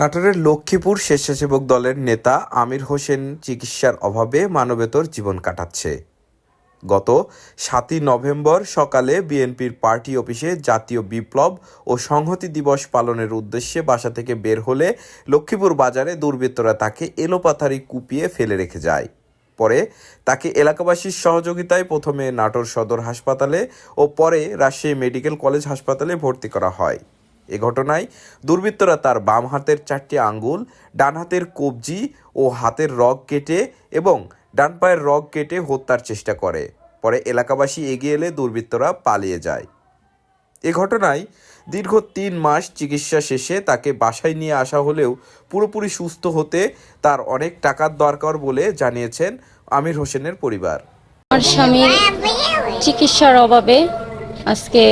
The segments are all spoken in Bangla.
নাটোরের লক্ষ্মীপুর স্বেচ্ছাসেবক দলের নেতা আমির হোসেন চিকিৎসার অভাবে মানবেতর জীবন কাটাচ্ছে। গত সাতই নভেম্বর সকালে বিএনপির পার্টি অফিসে জাতীয় বিপ্লব ও সংহতি দিবস পালনের উদ্দেশ্যে বাসা থেকে বের হলে লক্ষ্মীপুর বাজারে দুর্বৃত্তরা তাকে এলোপাথারি কুপিয়ে ফেলে রেখে যায়। পরে তাকে এলাকাবাসীর সহযোগিতায় প্রথমে নাটোর সদর হাসপাতালে ও পরে রাজশাহী মেডিকেল কলেজ হাসপাতালে ভর্তি করা হয়। এ ঘটনায় দুর্বৃত্তরা তার বাম হাতের চারটি আঙ্গুল, ডান হাতের কবজি ও হাতের রগ কেটে এবং ডান পায়ের রগ কেটে হত্যার চেষ্টা করে। পরে এলাকাবাসী এগিয়ে এলে দুর্বৃত্তরা পালিয়ে যায়। এ ঘটনায় দীর্ঘ তিন মাস চিকিৎসা শেষে তাকে বাসায় নিয়ে আসা হলেও পুরোপুরি সুস্থ হতে তার অনেক টাকার দরকার বলে জানিয়েছেন আমির হোসেনের পরিবার। আমার স্বামীর চিকিৎসার অভাবে আজকে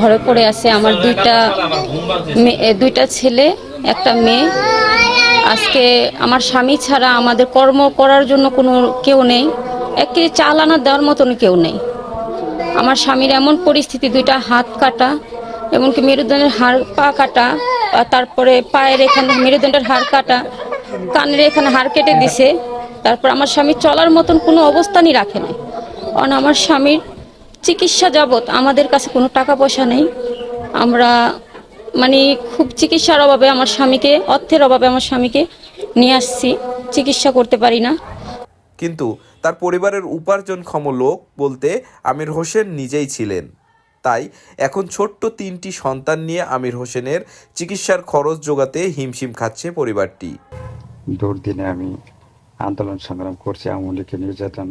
ঘরে পড়ে আছে আমার দুইটা দুইটা ছেলে, একটা মেয়ে। আজকে আমার স্বামী ছাড়া আমাদের কর্ম করার জন্য কোনো কেউ নেই। একে চালানা দেওয়ার মতন কেউ নেই। আমার স্বামীর এমন পরিস্থিতি, দুইটা হাত কাটা, এমনকি মেরুদণ্ডের হাড় পা কাটা তারপরে পায়ের এখানে মেরুদণ্ডের হাড় কাটা, কানের এখানে হাড় কেটে দিছে। তারপর আমার স্বামী চলার মতন কোনো অবস্থানই রাখে না কারণ আমার স্বামীর চিকিৎসা যাবত আমাদের কাছে কোনো টাকা পয়সা নেই। আমরা মানে খুব চিকিৎসার অভাবে আমার স্বামীকে অর্থের অভাবে আমার স্বামীকে নিয়ে আসছি চিকিৎসা করতে পারি না। কিন্তু তার পরিবারের উপার্জনক্ষম লোক বলতে আমির হোসেন নিজেই ছিলেন। তাই এখন ছোট্ট তিনটি সন্তান নিয়ে আমির হোসেনের চিকিৎসার খরচ জোগাতে হিমশিম খাচ্ছে পরিবারটি। দুর্দিনে আমি আন্দোলন সংগ্রাম করছি আওয়ামী লীগের নির্যাতন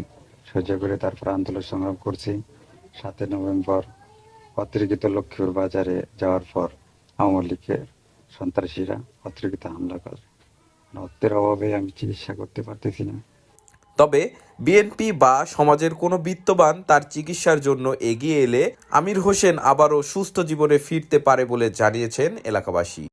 সহ্য করে তারপর আন্দোলন সংগ্রাম করছি। সাতই নভেম্বর অতিরিক্ত লক্ষ্মীপুর বাজারে যাওয়ার পর আওয়ামী লীগের সন্ত্রাসীরা অতিরিক্ত হামলা করে। অর্থের অভাবে আমি চিকিৎসা করতে পারতেছি না। তবে বিএনপি বা সমাজের কোনো বিত্তবান তার চিকিৎসার জন্য এগিয়ে এলে আমির হোসেন আবারও সুস্থ জীবনে ফিরতে পারে বলে জানিয়েছেন এলাকাবাসী।